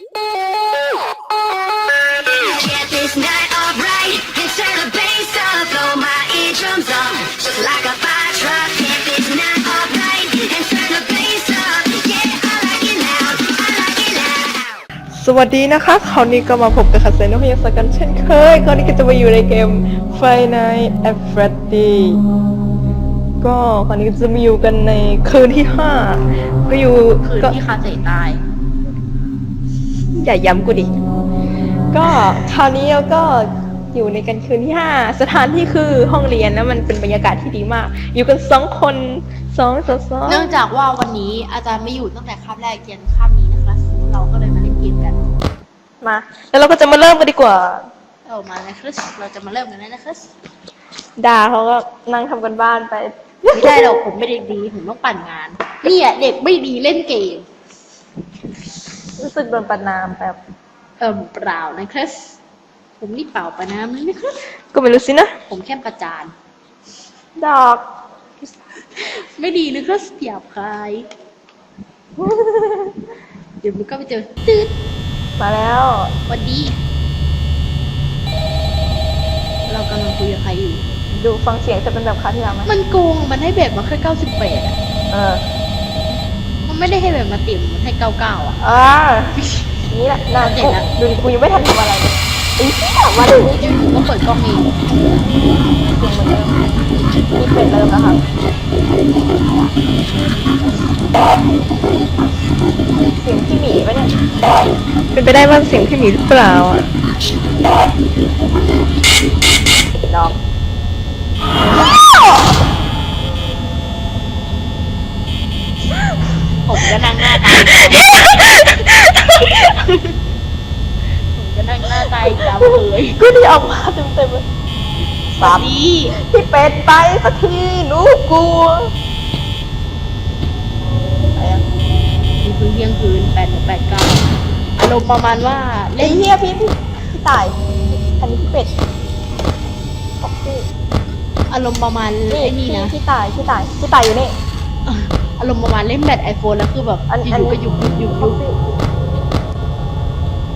สวัสดีนะคะ คราวนี้ก็มาพบกับคาเซนพยาศกันเช่นเคย คราวนี้ก็จะมาอยู่ในเกม f i n a l at Freddy ก็คราวนี้ก็จะมาอยู่กันในคืนที่ห้าก็อยู่คืนก็ที่คาเซตาย อย่าย้ำกูดิ ก็คราวนี้เราก็อยู่ในกันคืนที่ห้าสถานที่คือห้องเรียนแล้วมันเป็นบรรยากาศที่ดีมาก อยู่กันสองคนสองต่อสองเนื่องจากว่าวันนี้อาจารย์ไม่อยู่ตั้งแต่คาบแรกยันคาบนี้นะคะเราก็เลยมาเล่นเกมกัน มา แล้วเราก็จะมาเริ่มกันดีกว่าเอามาเลยคริสเราจะมาเริ่มกันแล้วนะคริสดาเขาก็นั่งทำกันบ้านไป ไม่ได้หรอกผมไม่เด็กดีผมต้องปั่นงานเนี่ยเด็กไม่ดีเล่นเกม รู้สึกโดนประนามแบบเอิมเปล่านะคริสผมนี่เปล่าประน้ำเลยนะครับ ก็ไม่รู้สินะ ผมแค่ประจาน ดอกไม่ดีนะครับหยาบคายเดี๋ยวมันก็ไปเจอตืดมาแล้วหวันดี เรากำลังคุยกับใครอยู่ ดูฟังเสียงจะเป็นแบบคราวที่แล้วไหมมันโกง มันให้แบบมาแค่เก้าสิบแปดอะ เออมัน ไม่ได้ให้แบบมาเต็มมันให้เก้าเก้าอะ อ่านี่แหละนานเจ๋กูงนะ ดูดิกูยังไม่ทันทำอะไรเลยไอ้เหี้ยมาดูอยู่ๆก็เปิดกล้องเองเสียงเหมือนเดิมนี่เป็นเริ่มแล้วค่ะเสียงพี่หมีปะเนี่ยเป็นไปได้ว่าเสียงพี่หมีหรือเปล่าอะดอก ผมก็นั่งหน้าตายผมก็นั่งหน้าตายตามเคยกูที่ออกมาเต็มเต็มๆเลยสามดีพี่เป็ดไปสักทีหนูกลัวอะไรอะมีพื้นเที่ยงคืนแปดถึงแปดเก้าอารมณ์ประมาณว่าไอ้เล่นเหี้ยพี่พี่พี่ตายอันนี้พี่เป็ดอกซี่อารมณ์ประมาณนี่ไอ้นี่พี่นะพี่ตายพี่ตายพี่ตายอยู่นี่ อารมณ์ประมาณเล่นแบตไอโฟนแล้วคือแบบอันออันยู่ๆก็นี้ยุบยุบยุบฟ็ยุอบซี่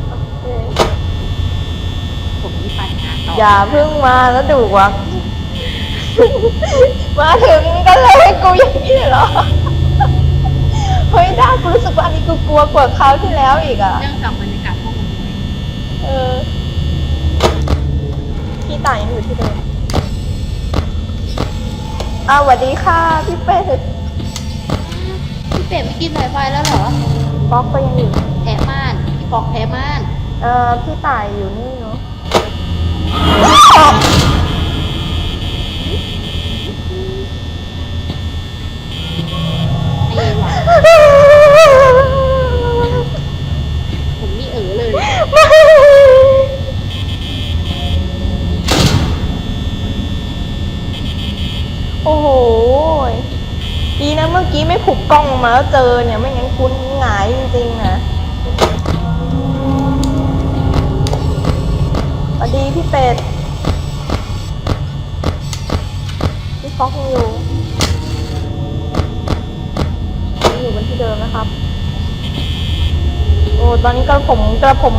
โอเคผมนี่ปั่นงานต่ออย่าเพิ่งมาแล้วดูวะ มาถึงก็เลยให้กูอย่างนี้เหรอ เฮ้ยด้ากูรู้สึกว่าอันนี้กูกลัวกว่าคราวที่แล้วอีกอะ เรื่องจากบรรยากาศห้องมันด้วยเออพี่ตายยังอยู่ที่เดิมอ้าวสวัสดีค่ะ พี่เป็ด พี่เป็ดไม่กินสายไฟแล้วเหรอป๊อกก็ยังอยู่แพ้ม่านพี่ปอกแพ้ม่าน เออพี่ตายอยู่นี่เนาะ ไอ้หวานผมนี่เออเลย โอ้โหดีนะเมื่อกี้ไม่ผูกกล้องมาแล้ว เจอเนี่ยไม่งั้นคุณหงายจริงๆนะสวัสดีพี่เป็ดพี่ฟอกยังอยู่ยังอยู่บนที่เดิมนะครับ โอ้ตอนนี้กระผมกระผม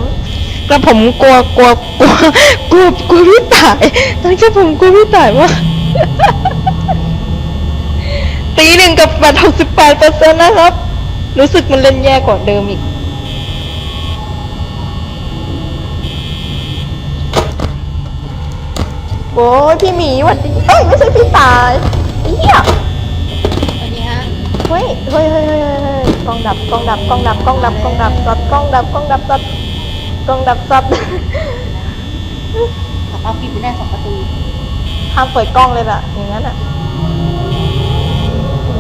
กระผมกลัวกลัวกลัวกลัวกลัวพี่ต่าย ตอนนี้กระผมกลัวพี่ต่ายว่า ตีหนึ่งกับแปดหกสิบแปดเปอร์เซ็นต์นะครับ รู้สึกมันเล่นแย่กว่าเดิมอีก โอ้ยพี่หมีหวัดดีเอ้ย ไม่ใช่พี่ตายไอ้เหี้ยวันนี้ฮะเฮ้ยเฮ้ยเฮ้ยเฮ้ยเฮ้ยเฮ้ยกล้องดับกล้องดับกล้องดับกล้องดับกล้องดับซัดกล้องดับกล้องดับซัดกล้องดับซัดสภาพปิดไม่ได้สองประตู ห้ามเปิดกล้องเลยล่ะ อย่างนั้นอะ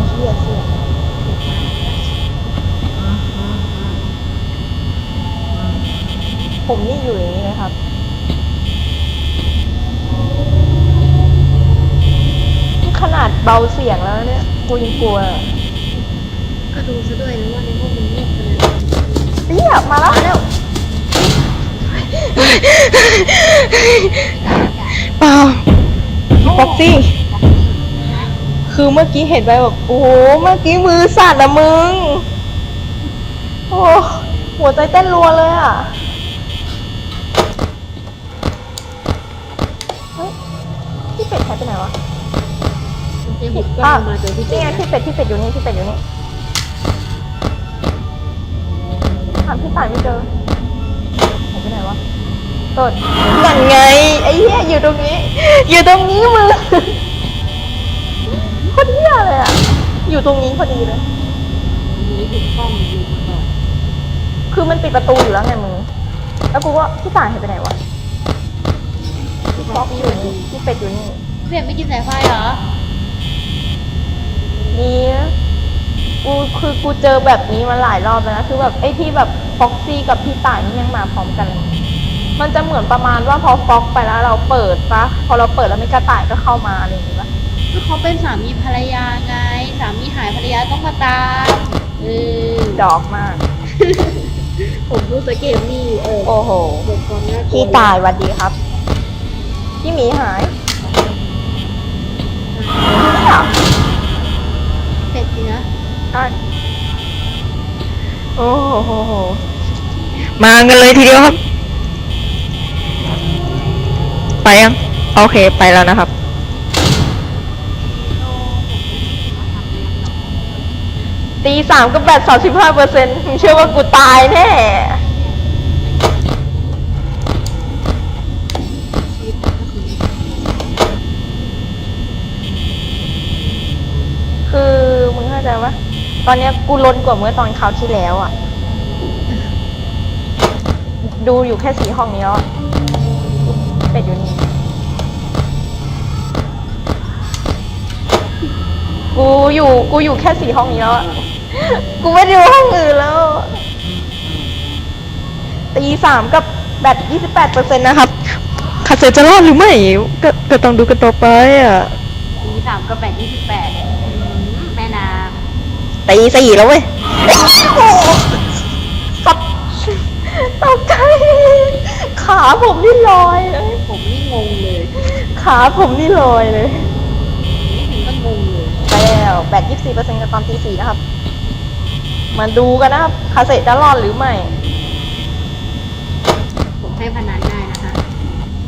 เชี่ยเชี่ย ผมนี่อยู่อย่างนี้เลยครับ ขนาดเบาเสียงแล้วเนี่ยกูยังกลัวก็ดูซะด้วยนะว่าในห้องมันเงียบขนาดไหนเรียมาแล้วเร็วเปล่าฟ็อกซี่คือเมื่อกี้เห็นไปแบบโอ้โหเมื่อกี้มือสั่นอะมึง โอ้หัวใจเต้นรัวเลยอะ เฮ้ย พี่ เป็ดหายไปไหนวะเจ๊ผมก็มาเจอพี่เจ๊นี่ไงนะพี่เป็ดพี่เป็ดอยู่นี่พี่เป็ดอยู่นี่ถามพี่ต่ายไม่เจอหายไปไหนวะตดนั่นไงไอ้เหี้ยอยู่ตรงนี้ อยู่ตรงนี้มึงโคตรเหี้ยเลยอะอยู่ตรงนี้พอดีเลยนี่ถูกต้องอยู่ก่อนคือมันปิดประตูอยู่แล้วไงมึง แล้วกูก็พี่ต่ายหายไปไหนวะพี่ป๊อกอยู่นี่พี่เป็ดอยู่นี่ เพื่อนไม่กินสายไฟเหรอ นี่กูคือกูเจอแบบนี้มาหลายรอบแล้วนะคือแบบไอ้ที่แบบฟ็อกซี่กับพี่ต่ายนี่ยังมาพร้อมกันเลยมันจะเหมือนประมาณว่าพอฟ็อกไปแล้วเราเปิดปะพอเราเปิดแล้วมีกระต่ายก็เข้ามาอะไรอย่างงี้ปะก็เขาเป็นสามีภรรยาไง สามีหายภรรยาต้องมาตามเออดอกมาก ผมดูสเกมนี่เออโอ้โหบทความน่ากลัวพี่ตายหวันดีครับ พี่หมีหาย เนี่ยเป็ดสินะใช่โอ้โหมากันเลยทีเดียวครับ ไปยัง โอเคไปแล้วนะครับ ตีสามก็แบตสามสิบห้าเปอร์เซ็นต์เชื่อว่ากูตายแน่ ตอนเนี้ยกูลนกว่าเมื่อตอนคราวที่แล้วอะ ดูอยู่แค่สีห้องนี้แล้วอะเป็ดอยู่นี่ กูอยู่กูอยู่แค่สีห้องนี้แล้วอะกูไม่ได้ดูห้องอื่นแล้วตีสามกับแบตยี่สิบแปดเปอร์เซ็นต์นะครับคาเซจะรอดหรือไม่ก็ก็ต้องดูกันต่อไปอะปีสามกับแปดยี่สิบแปดแม่นา ตีสี่แล้วเว้ยสับตกใจขาผมนี่ลอยเลยผมนี่งงเลยขาผมนี่ลอยเลยนี่ถึงก็งงเลยไปแล้วแบตยี่สี่เปอร์เซ็นต์กับตอนตีสี่นะครับ มาดูกันนะครับคาเซจะรอดหรือไม่ ผมให้พนันได้นะคะ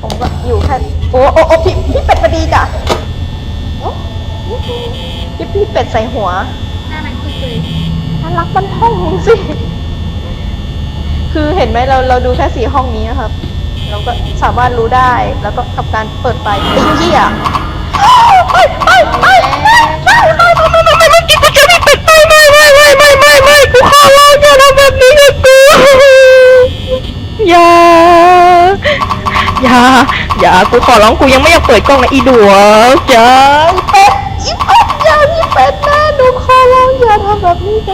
ผมก็อยู่แค่โอ้โอ้โอ้พี่พี่เป็ดพอดีจ้ะโอ้พี่พี่เป็ดใส่หัวน่ารักจัง เลยน่ารักมันห้องสิ คือเห็นไหมเราเราดูแค่สี่ห้องนี้นะครับ เราก็สามารถรู้ได้แล้วก็กับการเปิดไฟติ้งเหี้ยไปไปไปไปไปไปไปไปไม่กินกูจะมีเป็ดไปไม่ไม่ไม่ไม่ไม่ไม่กูขอร้องอย่าทำแบบนี้กับกูอย่าอย่าอย่ากูขอร้องกูยังไม่อยากเปิดกล้องนะอีดัวอย่าอีเป็ด da puta.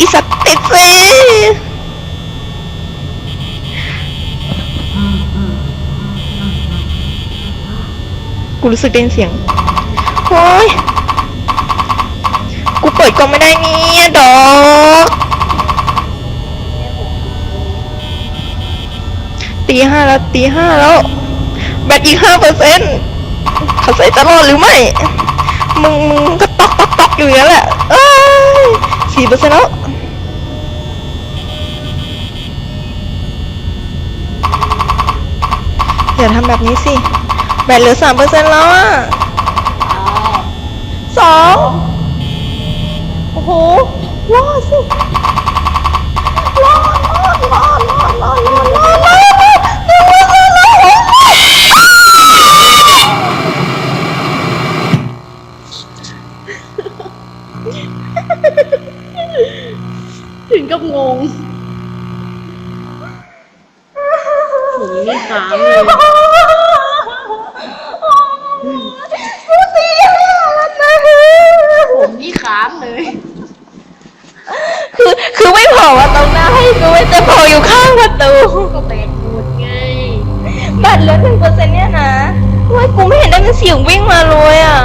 อีสัตว์ติดสิกูรู้สึกได้ยินเสียงโอ้ยกูเปิดกล้องไม่ได้เนี่ยดอกตีห้าแล้วตีห้าแล้ว แบตอีกห้าเปอร์เซ็นต์เขาใส่จะรอดหรือไม่ มึงมึงก็ตอกตอกตอกอยู่อย่างนั้นแหละเอ้ย สี่เปอร์เซ็นต์แล้วอย่าทำแบบนี้สิแบตเหลือสามเปอร์เซ็นต์แล้วอะสองโอ้โหรอดสิรอด คือคือไม่โผล่มาตรงหน้าให้กูไม่แต่โผล่อยู่ข้างประตูก็แบตหมดไงบัตรเหลือหนึ่งเปอร์เซ็นต์เนี่ยนะเว้ยกูไม่เห็นได้เป็นเสียงวิ่งมาเลยอะ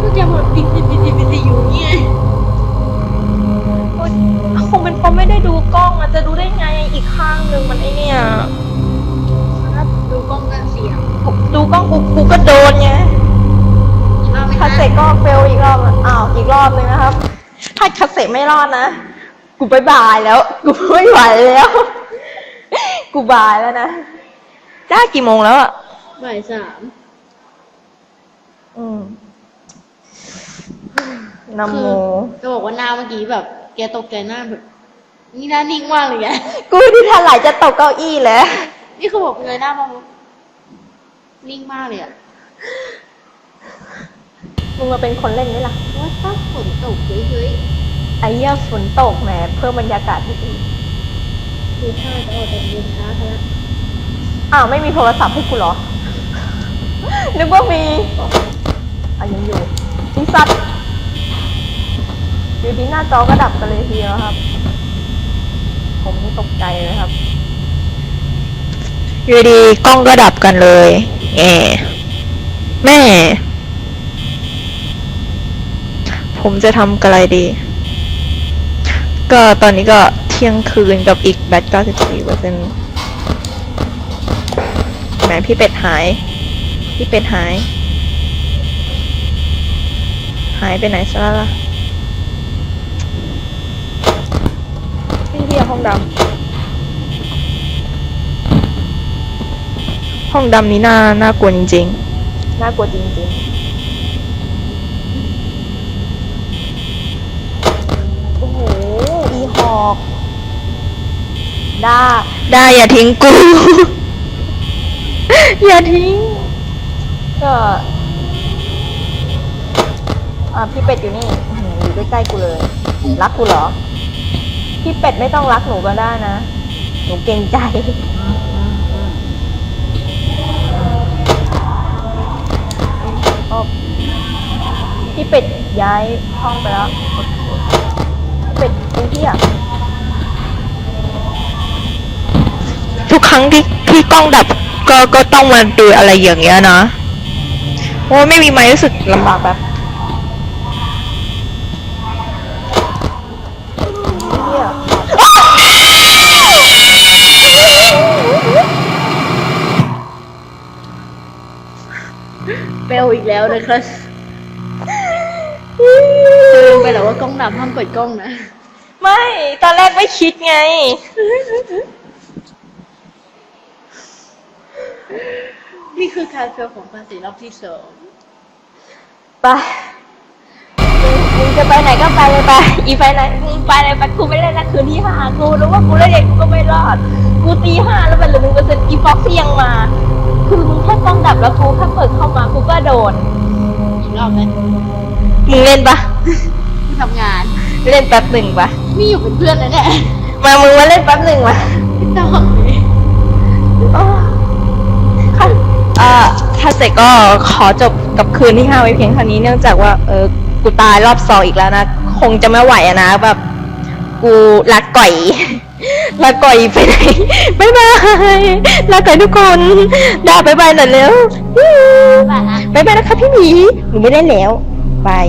ก็จะหมดปิดปิดปิดปิดปิดอยู่เนี่ยโอ๊ยคงเป็นเพราะไม่ได้ดูกล้องอะจะดูได้ไงอีกข้างหนึ่งมันไอเนี่ยถ้าดูกล้องกันเสียงดูกล้องกูกูก็โดนไงเอาไหมคาคะเซ็ก็เฟลอีกรอบอะอ้าวอีกรอบนึงนะครับ ถ้าคาเซ็ไม่รอดนะ กูบายบายแล้ว กูไม่ไหวแล้ว กูบายแล้วนะ จ้ากี่โมงแล้วอะ บ่ายสามอืมนำโม จะบอกว่าหน้าเมื่อกี้แบบ แกตกใจหน้าแบบ นี่หน้านิ่งมากเลยแกกูที่ถลายจะตกเก้าอี้แล้ว นี่คือบอกเลยหน้ามาปุ๊บนิ่งมากเลยอะมึงมาเป็นคนเล่นไหมล่ะว่าถ้าฝนตกเฮ้ย ไอ้เหี้ยฝนตกแหมเพิ่มบรรยากาศที่ดีๆคือถ้าจะออกจากเรียนช้าซะแล้วอ้าวไม่มีโทรศัพท์ให้กูเหรอ นึกว่ามีอะยังอยู่พี่ซัดอยู่ที่หน้าจอก็ดับกันเลยทีเดียวครับ ผมนี่ตกใจเลยครับ อยู่ดีกล้องก็ดับกันเลยแง่แม่ ผมจะทำอะไรดี ก็ตอนนี้ก็เที่ยงคืนกับอีกแบต94เปอร์เซ็นต์แหมพี่เป็ดหาย พี่เป็ดหาย หายไปไหนซะแล้วล่ะพี่เรียกห้องดำห้องดำนี้น่าน่ากลัวจริงๆ น่ากลัวจริงๆ โอ้โห อีหอกด้าด้าอย่าทิ้งกู อย่าทิ้ง ก็อ่าพี่เป็ดอยู่นี่อื้อหืออยู่ใกล้ๆกูเลย รักกูเหรอ พี่เป็ดไม่ต้องรักหนูก็ได้นะ หนูเกรงใจโอ้พี่เป็ดย้ายห้องไปแล้วพี่ เป็ดเป็นที่อะทุกครั้งที่ที่กล้องดับก็ก็ต้องมาดูอะไรอย่างเงี้ยนะเพราะว่าไม่มีไม้รู้สึกลำบากแบบเหี้ยเปลอีกแล้วนะครับ ลืมไปแล้วว่ากล้องดับห้ามกดกล้องนะ ไม่ ตอนแรกไม่คิดไง นี่คือการเฟลของภาษีรอบที่สองไปมึงมึงจะไปไหนก็ไปเลยไป อีไปไหนมึงไปเลยไปกูไม่เล่นนะคืนที่ห้ากูรู้ว่ากูเล่นเองกูก็ไม่รอด กูตีห้าแล้วมันเหลือหนึ่งเปอร์เซ็นต์อีฟ็อกซี่ยังมา คือมึงแค่ต้องดับแล้วกูแค่เปิดเข้ามากูก็โดนอีกรอบไหม มึงเล่นปะที่ทำงาน เล่นแป๊บหนึ่งปะนี่อยู่เป็นเพื่อนนะเนี่ยมามึงมาเล่นแป๊บหนึ่งมาไม่ต้องเลยอ้าวค่ะเอ่อถ้าเสร็จก็ขอจบกับคืนที่ห้าไว้เพียงเท่านี้เนื่องจากว่าเออกูตายรอบสองอีกแล้วนะ คงจะไม่ไหวอะนะแบบกูรักก่อยรักก่อยไปไหนบ๊ายบายรักก่อยทุกคนด่าบ๊ายบายหน่อยเร็วบ้านะ บ๊ายบายนะคะพี่หมีหนูไม่ได้แล้ว บาย